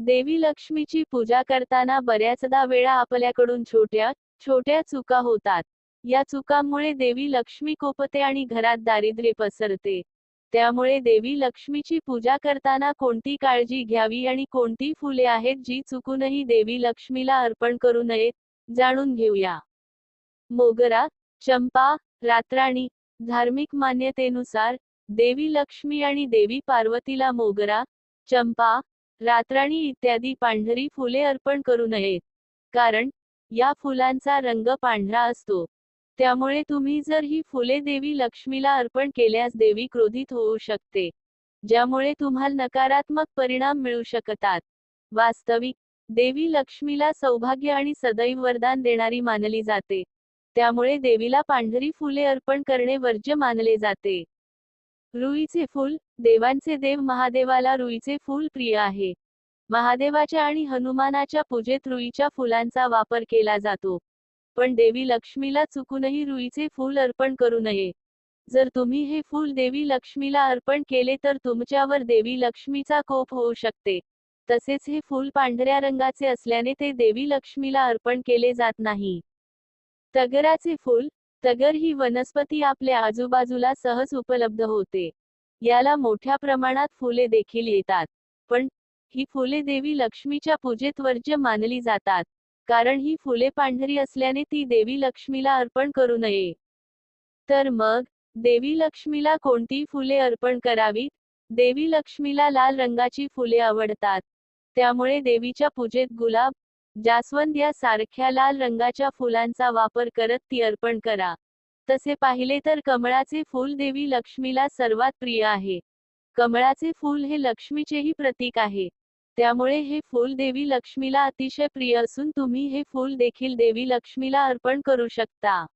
देवी लक्ष्मीची पूजा करताना बऱ्याचदा वेळा आपल्याकडून छोट्या छोट्या चुका होतात. या चुकांमुळे देवी लक्ष्मी कोपते आणि घरात दारिद्र्य पसरते. त्यामुळे देवी लक्ष्मीची पूजा करताना कोणती काळजी घ्यावी आणि कोणती फुले आहेत जी चुकूनही देवी लक्ष्मीला अर्पण करू नयेत जाणून घेऊया. मोगरा चंपा रात्राणी धार्मिक मान्यतेनुसार देवी लक्ष्मी आणि देवी पार्वतीला मोगरा चंपा रात्राणी इत्यादी पांढरी फुले अर्पण करू नयेत. कारण या फुलांचा रंग पांढरा असतो. त्यामुळे तुम्ही जर ही फुले देवी लक्ष्मीला अर्पण केल्यास देवी क्रोधित होऊ शकते. ज्यामुळे तुम्हाला नकारात्मक परिणाम मिळू शकतात. वास्तविक देवी लक्ष्मीला सौभाग्य आणि सदैव वरदान देणारी मानली जाते. त्यामुळे देवीला पांढरी फुले अर्पण करणे वर्ज्य मानले जाते. रुईचे फूल देवांचे देव महादेवाला रुईचे फूल प्रिय आहे. महादेवाच्या आणि हनुमानाच्या पूजेत रुईच्या फुलांचा वापर केला जातो. पण देवी लक्ष्मीला चुकूनही रुईचे फूल अर्पण करू नये. जर तुम्ही हे फूल देवी लक्ष्मीला अर्पण केले तर तुमच्यावर देवी लक्ष्मीचा कोप होऊ शकते. तसेच हे फूल पांढऱ्या रंगाचे असल्याने ते देवी लक्ष्मीला अर्पण केले जात नाही. तगराचे फूल तगर ही वनस्पती आपल्या आजूबाजूला सहज उपलब्ध होते. याला मोठ्या प्रमाणात फुले देखील येतात. पण ही फुले देवी लक्ष्मीच्या पूजेत वर्ज्य मानली जातात कारण ही फुले पांढरी असल्याने ती देवी लक्ष्मीला अर्पण करू नये. तर मग देवी लक्ष्मीला कोणती फुले अर्पण करावीत? देवी लक्ष्मीला लाल रंगाची फुले आवडतात. त्यामुळे देवीच्या पूजेत गुलाब जास्वंद या सारख्या लाल रंगाच्या फुलांचा वापर करत ती अर्पण करा. तसे पाहिले तर कमळाचे फूल देवी लक्ष्मीला सर्वात प्रिय आहे. कमळाचे फूल हे लक्ष्मीचेही प्रतीक आहे. त्यामुळे हे फूल देवी लक्ष्मीला अतिशय प्रिय असून तुम्ही हे फूल देखील देवी लक्ष्मीला अर्पण करू शकता.